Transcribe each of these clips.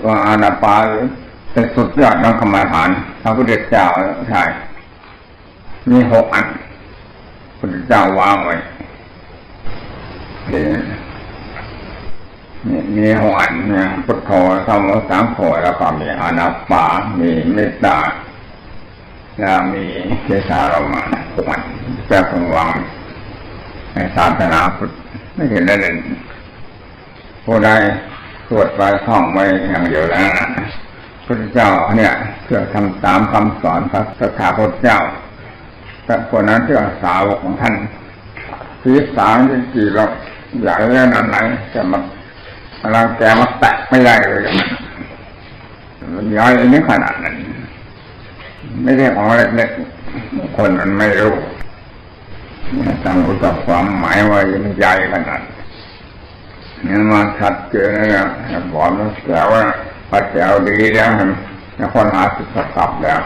ตัวอนาปาเป็นสุดยอดนักกรรมฐานพระพุทธเจ้าใช่มีหกอันพุทธเจ้าวางไว้มีมีหกอันเนี่ยพุทโธธรรมสามโพแล้วก็มีอนัปามีเมตตาแล้วมีเจสารมาหกอันแจ้คงวางในศาสนาพุทธไม่เห็นได้เลยผู้ใด สวดไปท่องไว้อย่างเดียวแล้วพระเจ้าเนี่ยเพื่อทำตามคำสอนพระสถาคตเจ้า แต่คนนั้นเชื่อสาวกของท่านทีสามที่กี่เราอยากเล่นอันไหนจะมาเราแกมาแตะไม่ได้เลยมันย้อยอันนี้ขนาดนั้น ไม่ใช่ของเล็กๆคนมันไม่รู้ต้องรู้จักความหมายว่ายังใหญ่ขนาด นี่มาชัดเจนนะครับบอกแล้วแต่ว่าพระเจ้าดีแล้วนะคนหาสุดสับแล้ว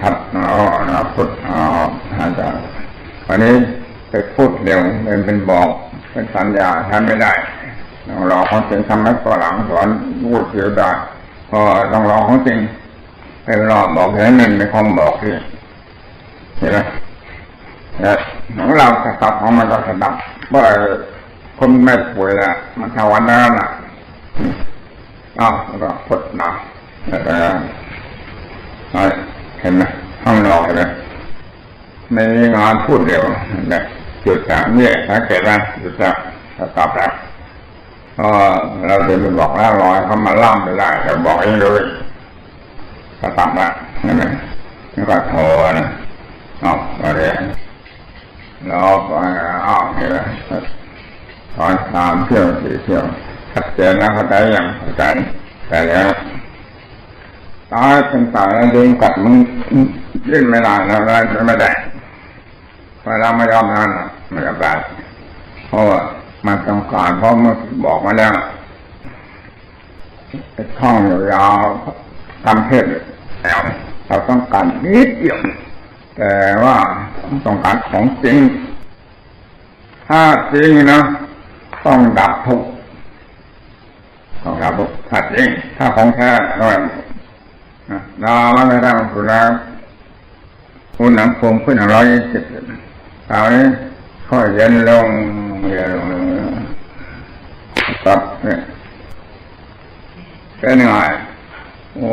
ชัดอ๋อนะพุทธอ๋ออาจารย์วันนี้ไปพูดเร็วเป็นเป็นบอกเป็นสัญญาทำไม่ได้ต้องรอของจริงทำให้ฝรั่งสอนพูดเดียวได้พอต้องรอของจริงไปรอบอกแค่นั้นไม่คงบอกที่เห็นไหมแต่ของเราสตับของมันก็สตับว่าะ คนไม่ป่วยละมันทวันนั้นอะอ้าวแล้วก็พดหนาแล้วเห็นไหมห้องนอนเห็นไหมในงานพูดเร็วนะจุดสามเนี่ยสังเกตว่าจุดสามตอบแล้วก็เราจะไปบอกแล้วรอยเขามาล่ำไม่ได้แต่บอกเองเลยก็ตอบล้วเห็นไหมแล้วก็โทรนะอ๋ออะไรแล้วก็อ้าวเห็นไหม ตอนสามเที่ยวสี่เที่ยวชัดเจนนะเข้าใจยังเข้าใจแต่แล้วตายเป็นตายแล้วดึงกัดมึงยื่นไม่ได้แล้วได้ไม่ได้เวลาไม่ยอมนั่นไม่ยอมได้เพราะว่ามันต้องการเพราะมื่อบอกมาแล้วท่องยาวทำเทศแล้วเราต้องการนิดเดียวแต่ว่าต้องการของจริงถ้าจริงนะ ต้องดับทุกต้องดับทุกถ้าจริงถ้าของแท้เราเราไม่ได้มาคุณแล้วคุณหนังคมขึ้นหนึ่งร้อยยี่สิบคราวนี้ค่อยเย็นลงเย็นลงครับเนี่ยเป็นไงโอ้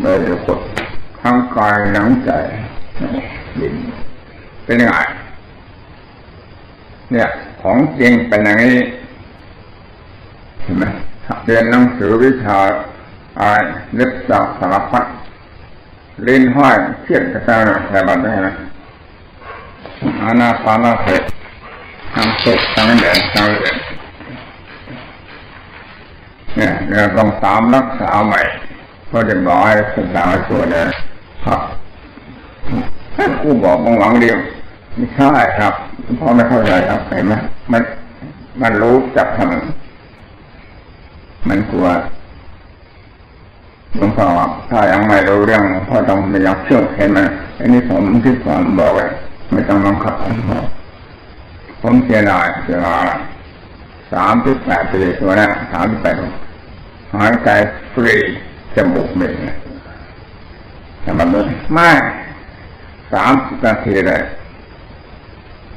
ไม่ได้กดทั้งกายทั้งใจดินเป็นไงเนี่ย ของจริงเป็นอย่างนี้เห็นไหมเรียนหนังสือวิชาอะไรนึกจาสารพัดเล่นห้อยเครียดกระจายแต่บัดได้ไหมอาณาปานาเสร็จทำเสร็จทั้งเดือนทั้งเดือนเนี่ยเราต้องตามรักษาใหม่ก็จะบอกให้ศึกษาตัวเนี่ยครับกูบอกมองหวังเดียวไม่ใช่ครับ พ่อไม่เข้าใจครับเห็นไหมมันมันรู้จักทำมันกลัวหลวงพ่อถ้ายังไม่รู้เรื่องพ่อต้องพยายามเชื่อเห็นไหมอันนี้ผมที่สอนบอกเลยไม่ต้องบังคับผมเสียดายเสียดายสามสิบแปดปีตัวนั้นสามสิบแปดหายใจฟรีจมูกเลยทำแบบนี้ไม่สามสิบนาทีเลย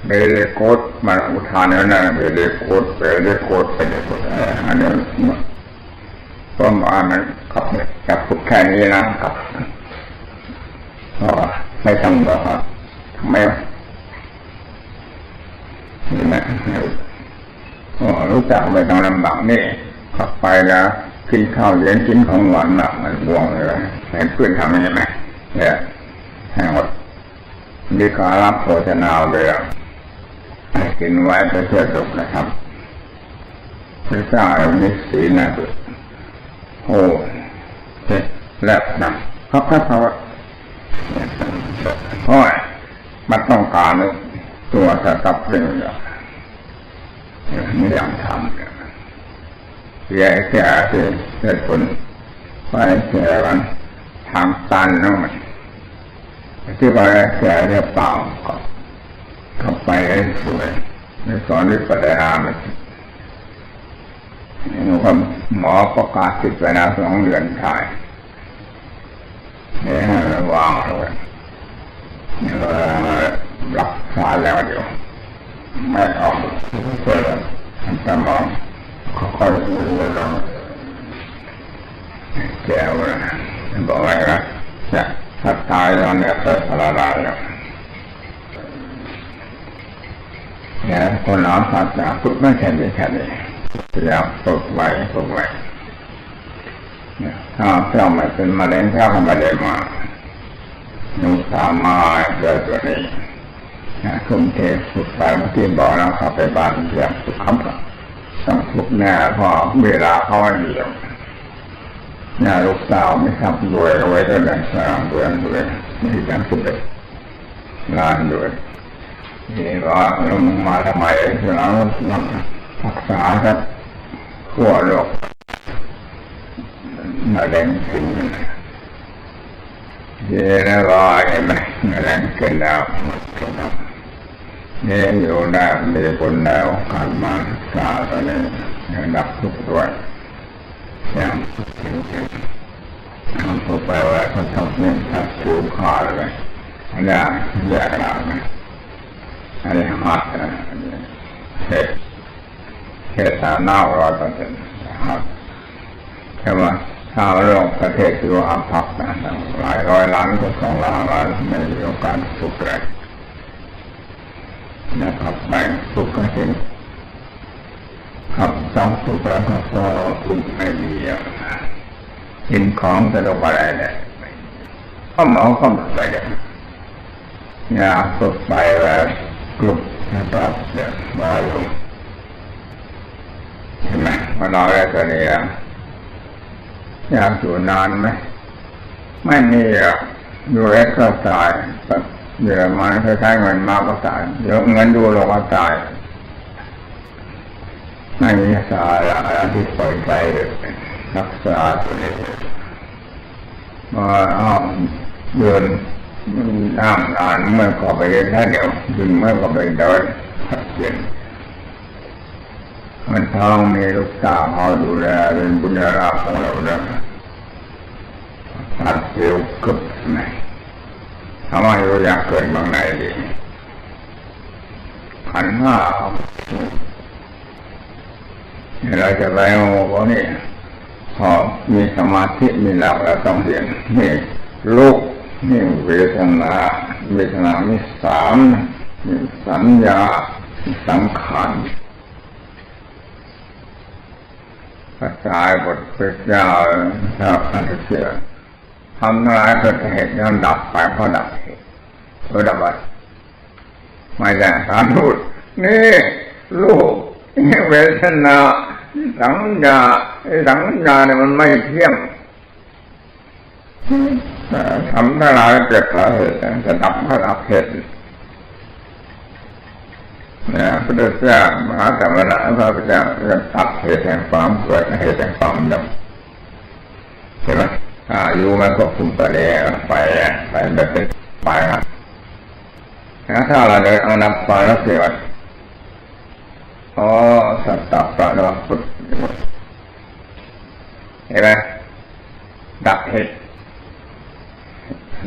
เบลโคตมาอุทานนั่นนะเบลโคตเบลโคตเบลโคตอันนี้ก็มามันขับจับฝึกแค่นี้นะครับก็ไม่ทำหรอกครับทำไมนี่นะรู้จักไปต้องลำบากนี่ขับไปแล้วกินข้าวเย็นกินของหวานหนักมันบวงเลยเห็นเพื่อนทำย่างนี้ไหมเนี่ยให้หมดนี่ก็รับโภชนาเลยอะ กินไว้เพื่อสุขนะครับพระเจ้ามีศีลนะโอ้แลบนะครับครับครับเพราะมันต้องการตัวจะกับเรื่องไม่อยากทำเนี่ยแย่แก่ที่เหตุผลไปแก่กันทางตันนั่นมันที่ไปแก่เนี่ยเปล่าก็ เข้าไปให้สวยในสอนวิปัสสนามันหนูก็หมอประกาศติดไปนะสองเดือนชายเนี่ยวางเลยรักษาแล้วเดี๋ยวไม่ออกเพื่อสมองค่อยๆลงแก้วนะบอกอะไรนะจะถ้าตายแล้วเนี่ยเกิดละลายแล้วเนี่ยคนเราศาสนาพุทธไม่ใช่ไม่แค่นี้พยายามฝึกไว้ฝึกไว้เนี่ยถ้าเจ้าไม่เป็นมะเร็งถ้าเขาไม่ได้มาหนูสามารถเกิดตัวนี้ทุ่มเทฝึกไปเมื่อกี้บอกแล้วเขาไปบ้านเรียกฝึกคำกับต้องฝึกแน่เพอเวลาเขาไม่มีแล้วนี่ยลูกสาวไม่ทำรวยเอาไว้ตั้งแต่สร้ามเดือนด้วยไม่ได้ยังสุดเลยงานด้วย นี่ว่าลงมาทำไมเรารักษาครับขั้วโลกมะเร็งขึ้นเยแล้วก็เห็นไหมมะเร็งขึ้นแล้วนี่อยู่ได้มีคนแล้วการมารักษาตอนนี้ดับทุกข์ด้วอย่างทำตัวไปว่าเขาทำเนี่ยทัดสูงขาเลยอันนี้แยกกันนะ อันนี้หัดนะเหตุเหตุาหน้าร้อยเปอร์เซ็นต์หัดใช่ไหมถ้าโลกประเทศที่ว่าพักนะหลายร้อยล้านก็สองล้านล้านไม่มีโอกาสสุขเลยนะครับไปสุขก็เห็นครับต้องสุขแล้วก็สุขไม่มีอะกินของสะดวกอะไรเนี่ยข้าหมอข้าหมอไปเลยอยากฝึกไปแล้ว กลุ่มนะครับเนี่ยมาลงเห็นไหมมาเราได้ตัวนี้แล้วอยากอยู่นานไหมไม่มีอะอยู่เล็กก็ตายแบบเดี๋ยวมันคล้ายๆเงินมากก็ตายเดี๋ยวเงินดูลงก็ตายไม่มีสาระที่ปล่อยไปรักษาตัวนี้มาอ้อมเดิน นั่งนานเมื่อก็ไปเดินท่เดียวดึงเมื่อก็ไปเดินเย็นมันท้องมีลูกสาวเขาดูแลเป็นบุญราของเราเนี่ยตัดเสียวกึบไหมทำไมเราอยากเกิดบางไหนดีขันห้าเราจะไปโอ้โหนี่พอมีสมาธิมีหลักแล้วต้องเรียนนี่ลูก นี่เวทนา เวทนามีสามมีสัญญาสังขารภาษาบทพระเจ้าชาวพันเสือทำทั้ายเกิดเหตุย่อมดับไปเพราะดับเหตุเพราะดับไปไม่ได้สารพูดนี่ลูกเวทนาสัญญาสัญญาเนี่ยมันไม่เที่ยง ทำทั้งหลายเกิดเพราะเหตุจะดับเพราะดับเหตุนะพระเจ้ามหาธรรมนะพระพุทธเจ้าจะตัดเหตุแห่งความเกิดเหตุแห่งความดับใช่ไหมอายุมันก็คุมไปแล้วไปไปแบบเป็นไปครับนะถ้าเราเดินเอานำไปแล้วเสียวอ๋อสัตตะปะระพุทธเห็นไหมดับเหตุ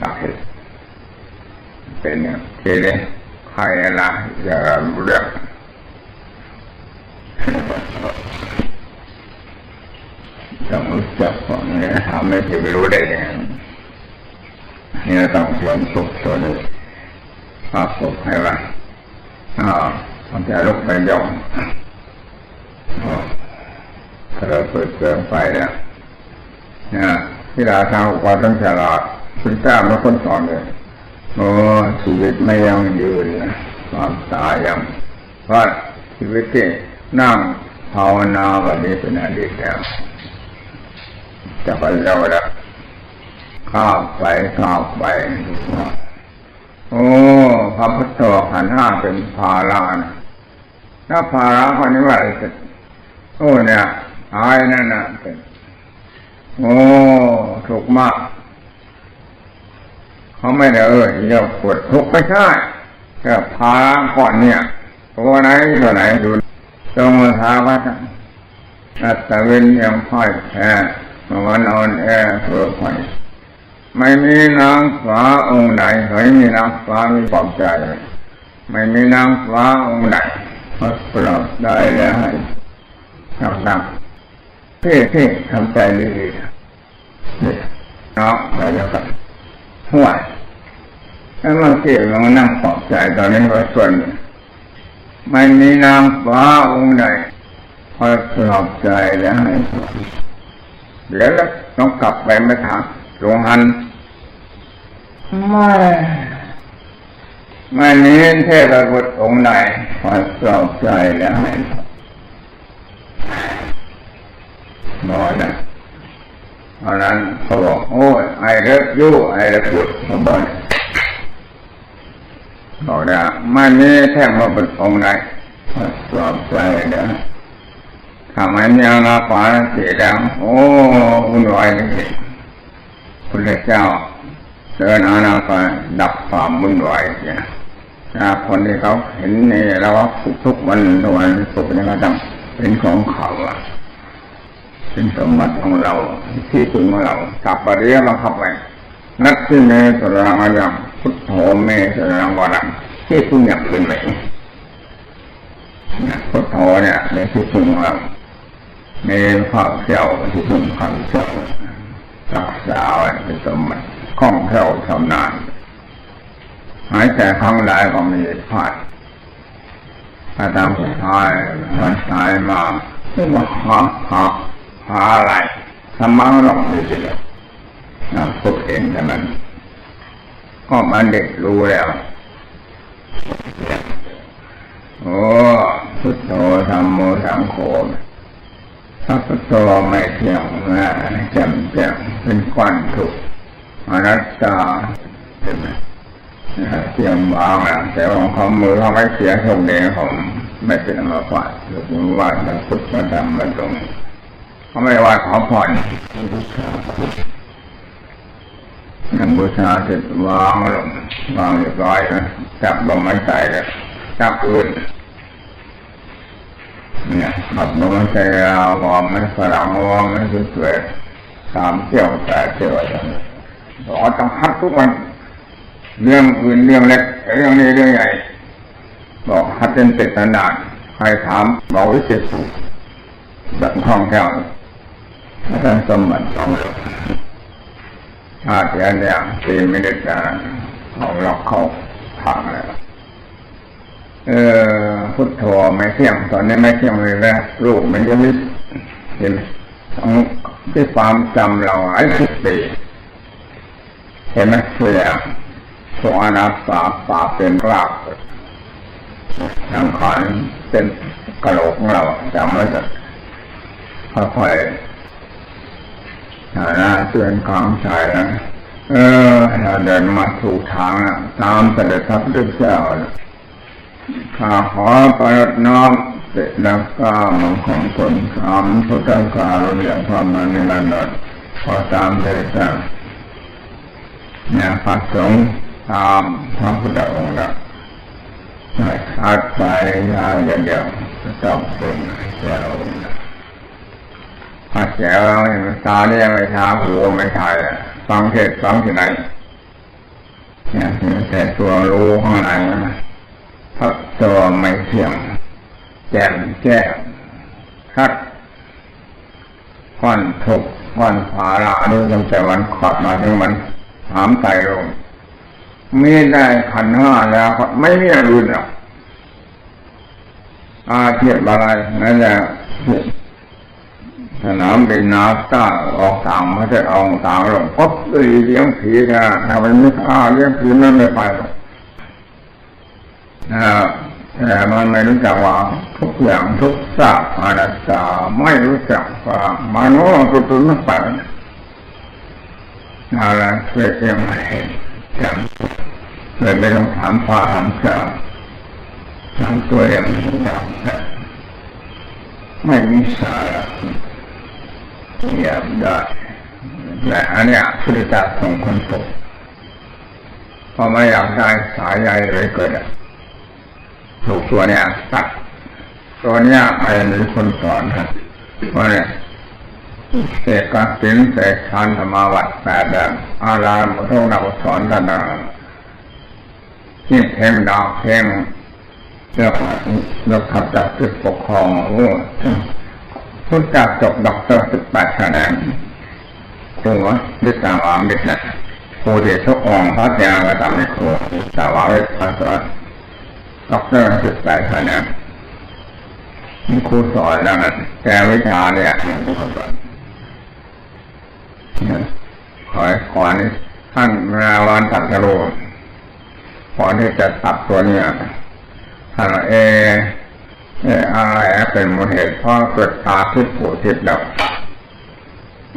ดับเป็นเทเกเรใครละจะเรื่องต้องรู้จักของเนี่ยทำไม่ถึงรู้ได้ยังนี่ต้องชวนสุขตัวนี้พาสุขให้ว่าอ๋อมันจะลุกไปย่องเราเปิดเสือไปแล้วเนะที่เราทำความต้องฉลาด คุณทราบแล้วคนสอนเลยโอ้ชีวิตไม่ยังยืนความตายยังเพราะชีวิตที่นั่งภาวนาวันนี้เป็นอดีตแล้วจะไปเร็วล้วข้าวไปข้าวไปโอ้พระพุทธขันห้าเป็นภารานะถ้าภาระคนนี้ว่าอะไรโอ้เนี่ยอายนั่นน่ะเป็นโอ้ถูกมาก เขาไม่ได้เออเยอะปวดทุกข์ไม่ใช่แค่ภาก่อนเนี่ยตัวไหนตัวไหนดูตรงมือเท้าว่าอัตวินยังพ่ายแพ้มันอ่อนแอเพื่อไปไม่มีนางฟ้าองค์ไหนไม่มีนางฟ้ามีปลอบใจ ไม่มีนางฟ้าองค์ไหนมาปลอบได้แล้วให้ทำตามเพ่เพ่ทำใจดีๆเนาะไปแล้วกัน ห่วยแล้วมันเกี่ยวมันนั่งปลอบใจตอนนี้ก็ส่วนไม่มีนางฟ้าองค์ใดคอยปลอบใจแล้วให้เดี๋ยวแล้วต้องกลับไปไม่ถามหลวงหันไม่ไม่นี้เทพบุตรองค์ใดคอยปลอบใจแล้วให้บอยนะ เพราะนั้นเขาบอกโอ้ยไอ้เลิกยู่ไอ้เลิกบุตรเขาบอกบอกนะไม่มีแท่งมาเป็นองค์ใดปลอบใจเด้อทำให้มีอาปาเสียแล้วโอ้วุ่นวายเลยพระเจ้าเดินอาณาปาดับความวุ่นวายเนี่ยคนที่เขาเห็นเนี่ยแล้วทุกทุกวันทุกวันสุขนี่ก็ต้องเป็นของเขาอะ เป็นสมบัติของเราที่ถึงของเรากับปริยบังคับไว้นัตถิเมสรังอายังพุทโธเมสรังวรังที่พึ่งอย่างอื่นเลยพุทโธเนี่ยในที่พึ่งของเราในข้าวเที่ยวที่พึ่งข้าวเที่ยวรักษาไว้เป็นสมบัติคล่องแคล่วชำนาญหายใจครั้งใดก็มีพลาดถ้าตามสุดท้ายมันตายมาไม่ว่าหาหา หาอะไรทำมาหรอกไม่ใช่นะพวกเองแต่มันก็มันเด็กรู้แล้ว โอ้พุทโธธรรมโมสังโฆพระพุทโธไม่เที่ยงนะจำแจ้งเป็นก้อนทุกอนัตตาเห็นไหมเที่ยงบางนะแต่ของเขามือเขาไม่เสียทงเดงผมไม่เป็นอมาพาตหรือว่าพระพุทธธรรมมันตรง เขาไม่ว่าขอผ่อนนั่งบูชาเสร็จวางลงวางเรียบร้อยนะจับลงไม่ใส่เลยจับอื่นเนี่ยขับลงไม่ใส่เราวอมไม่ฝรั่งวอมไม่สวยสามเที่ยวแปดเที่ยวอย่างนี้เราต้องฮัดทุกวัน เรื่องอื่นเรื่องเล็กเรื่องนี้เรื่องใหญ่ บอกฮัดเป็นเป็ดนานใครถามบอกวิเศษถูกแบบคล่องแคล่ว สมบัติของเราถ้าเสียเนี่ยตีไม่ได้จะเอาล็อกเข้าทางแล้วเออพุทโธไม่เที่ยงตอนนี้ไม่เที่ยงเลยนะรูปมันจะไม่เห็นของที่ความจำเราไอ้สิบปีเห็นไหมเสียสวนาสาปาเป็นรากสังขารเป็นกระโหลกของเราจำไว้จะค่อยๆ นะเตือนกลางใจนะเออเราเดินมาถูกทางนะตามเสด็จพระพุทธเจ้าข้าขอประน้อมเสด็จแล้วของคนสามพุทธการุณอย่างความนั้นในนั้นพอตามเสด็จเจ้าเนี่ยพระสงฆ์ตามพระพุทธองค์ละขาดไปยาอย่างเดียวต้องเป็นแก้าองค์ ถ้าแก้วตาเนี่ยไม่ทาหูไม่ทายฟังเทศฟังที่ไหนเนี่ยแต่ตัวรู้ข้างในเพราะตัวไม่เที่ยงแจ่มแจ้งคัดค่อนทุกค่อนภาระด้วยตั้งแต่วันขอดมาถึงวันถามใจลงมีได้ขันห้าแล้วไม่มีอะไรอื่นหรอกอาเทียบอะไรนั่นแหละ สนามบินนาตาออกต่างไม่ใช่ออกต่างหรอกก็เลยเลี้ยงผีนะถ้ามันไม่ฆ่าเลี้ยงผีมันไม่ไปหรอกนะแต่มันไม่รู้จักว่าทุกอย่างทุกสาพาราตาไม่รู้จักว่ามนุษย์ตุตุนไปอะไรเพื่อยังไงจำเลยไม่ต้องถามพระถามเจ้าถามตัวเองถามไม่มีสาระ เงียบได้แต่อันเนี้ยพุทธเจ้าส่งคนพบพอไม่อยากได้สายใยเลยเกิดถูกตัวเนี้ยตัดตัวเนี้ยไม่มีคนสอนครับว่าเนี่ยเสกกสินเสกทานธรรมวัดแปดแบบอารามพุทธนักสอนตนาที่เพลงดาวเพลงเลือกเลือกขับจากตึกปกครองโอ้ ทุนจาจบดอกตอร์สิบแปดคะแนนตัวดิสาวามิตรนะโคเดชกองพระเจ้าก็ทำในครูสาวามิตรพระสอนดอกตอร์สิบแปดคะแนนครูสอนแล้วนะแต่วิชาเนี่ยครูสอนขอขอนี้ท่านราวันตัดกระโลขอที่จะตัดตัวเนี่ยท่านเอ อะไรเป็นมูลเหตุพราะเกิดตาทิพย์ผูทิพย์ดับ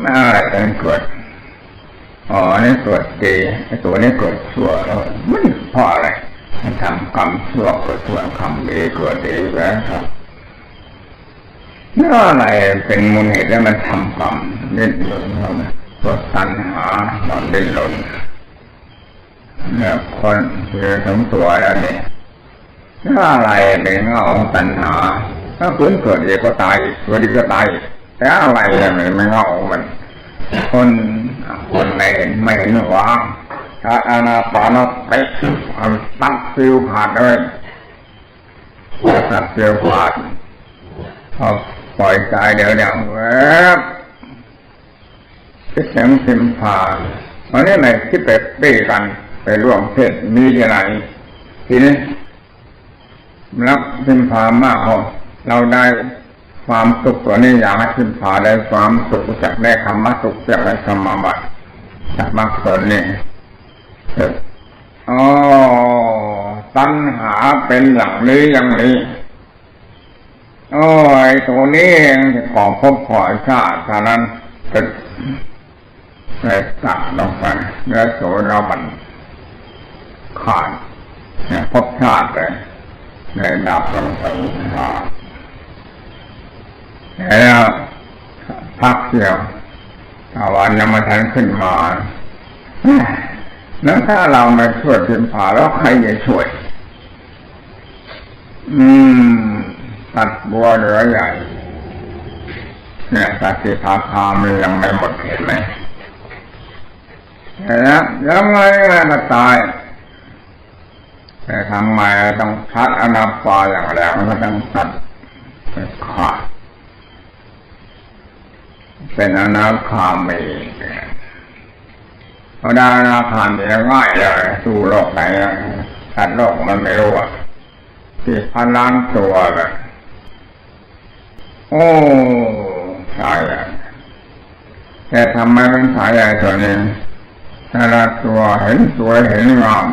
อะไรเป็นเกิดอ๋อนี่เกิดดีตัวนี้เกิดชั่วแล้วมันเพราะอะไรมันทำกรรมชั่วเกิดชั่วกรรมดีเกิดดีแล้วครับนี่อะไรเป็นมูลเหตุแล้วมันทำกรรมเล่นลนเข้ามาตัวตัณหาตอนเล่นลนเนี่ยคนคือทั้งตัวแล้วเนี่ย นี่อะไรเป็นเงาของตัณหา ถ้าพื้นเกิดเองก็ตายเกิดอีกก็ตายแต่อะไรเนี่ยไม่เงามัน คนคนไม่เหนไม่เห็นว่างถ้าอานาปานไปตัดฟิวขาดเลยตัดฟิวขาดพอปล่อยใจเดี๋ยวเดี๋ยวแวบคิดเสียงพิมพาวันนี้ไหนคิดไปตีกันไปร่วมเพศมีที่ไหนทีนี้ รับพิมพามากพอเราได้ความสุขตัวนี้อยากให้พิมพาได้ความสุขจากได้คำว่าสุขจากได้คำมาบัติจากมากส่วนี้อ๋อตัณหาเป็นอย่างนี้อย่างนี้โอ้ยตัวนี้เองของพบขอชาติเท่านั้นเป็นในตัดลงไปเนื้อโสดาบันขาดพบชาติเลย ในดับลงไปขาแล้วพักเดียวตาวันยังมาทันขึ้นมาแล้วถ้าเราไม่ช่วยพิมพาแล้วใครจะช่วย อืม ตัดบัวเหลือใหญ่เนี่ยสัตว์พาคามันยังไม่หมดเห็นไหมแล้วยังไงก็ตาย แต่ทำไมต้องชัดอนาปาอย่างแรงก็ต้องตัดไปขาดเป็นอนาคามีเพราะดาอนาคามีง่ายเลยสู้โลกไหนตัดโลกมันไม่รู้อะที่พันล้านตัวเลยโอ้สายใหญ่แต่ทำไมมันสายใหญ่ตัวนี้แต่ละตัวเห็นสวยเห็นงาม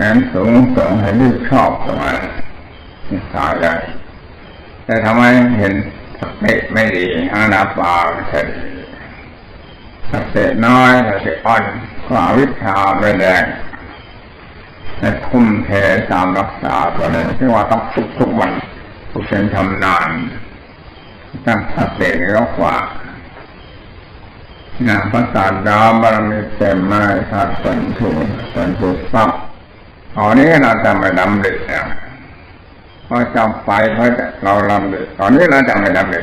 เห็นสูงส่งเห็นที่ชอบตัวมันสายใหแต่ทำไมเห็นสติไม่ดีอานาปาเฉยสติน้อยสติอ่อนความวิชาไม่แดงแต่ทุ่มเทตามรักษาตัวนี้ที่ว่าต้องทุกทุกวันทุกเป็นทำนานตั้งสติแล้วกว่านะพระศาสดาบารมีเต็มมาสัตว์สันถูสันถูซับ ตอนนี้เราจะไม่ดำริแล้วพอจำไปเพราะเราลำริตอนนี้เราจะไม่ดำริ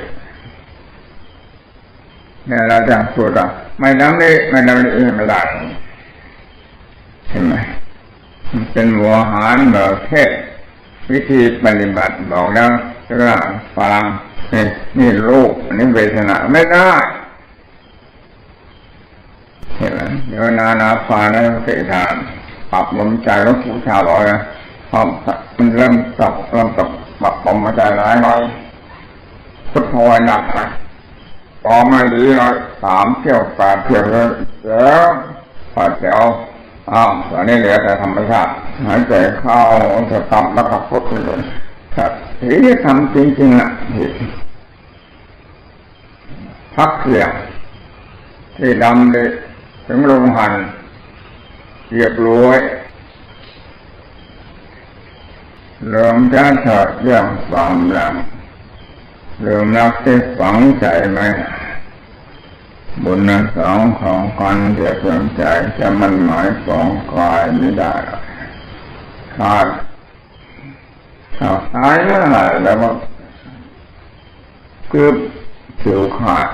เนี่ยเราจะพูดว่าไม่ดำริไม่ดำริไม่ได้เห็นไหมเป็นหัวหารแบบเทศวิธีปฏิบัติบอกแล้วก็ฟังนี่นี่รูปนนี้เวทนาไม่ได้เห็นไหมเดี๋ยวนานาฟานะเสทาน ปรับลมใจแล้วผู้ชาวบอกนะพอมันเริ่มตกเริ่มตกปรับลมใจร้ายน้อยพุทโธหนักนะพอมาดีเลยสามเที่ยวแปดเที่ยวแล้วเดี๋ยวพอเดียวอ้าวตอนนี้เหลือแต่ธรรมชาติหายใจเข้าจะต่ำแล้วก็พุทไปเลยครับทีนี้ทำจริงๆอะพักเสียงที่ดำเลยถึงลงหัน เรียบร้อยเริ่มจะถอดเรื่องความหลังเริ่มรักที่ฝังใจไหมบุญนสองของกันเดียวดใจจะมันหมายสองกายไม่ได้ขาดขาดตายแล้วแล้วคือผิวขาด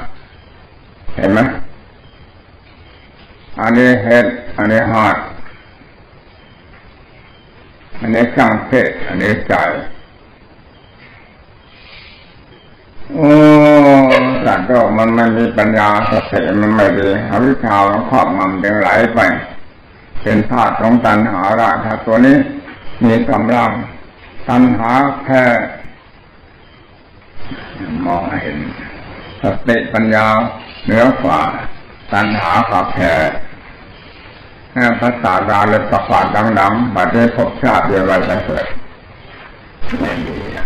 เห็นไหมอันนี้เห็ด อันนี้หอดอันนี้สร้างเพศอันนี้ใจโอ้สัตว์โลกมันไม่มีปัญญาสติมันไม่ดีอวิชามันครอบงำจึงไหลไป เป็นธาตุของตัณหาราคะตัวนี้ มีกำลังตัณหาแค่มองเห็นสติปัญญาเหนือกว่าตัณหาขับแผ่ ภาษาดาเลยประกาศดังๆบัดนี้พบชาติเดียวไรจะเกิดไม่มีอะ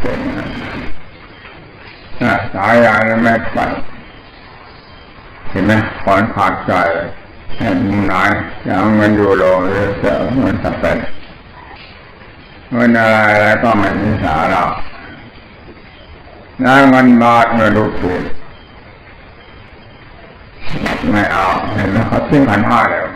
เป็นอย่างนั้นนะสายยายไม่ไปเห็นไหมคอนขาดใจแห่งนายจะเอาเงินยูโรหรือจะเอาเงินสับเป็นเงินอะไรอะไรก็ไม่มีสาระแล้วเงินบาทเงินรูปถูก ไม่เอาเห็นไหมเขาทิ้งขันห้าแล้ว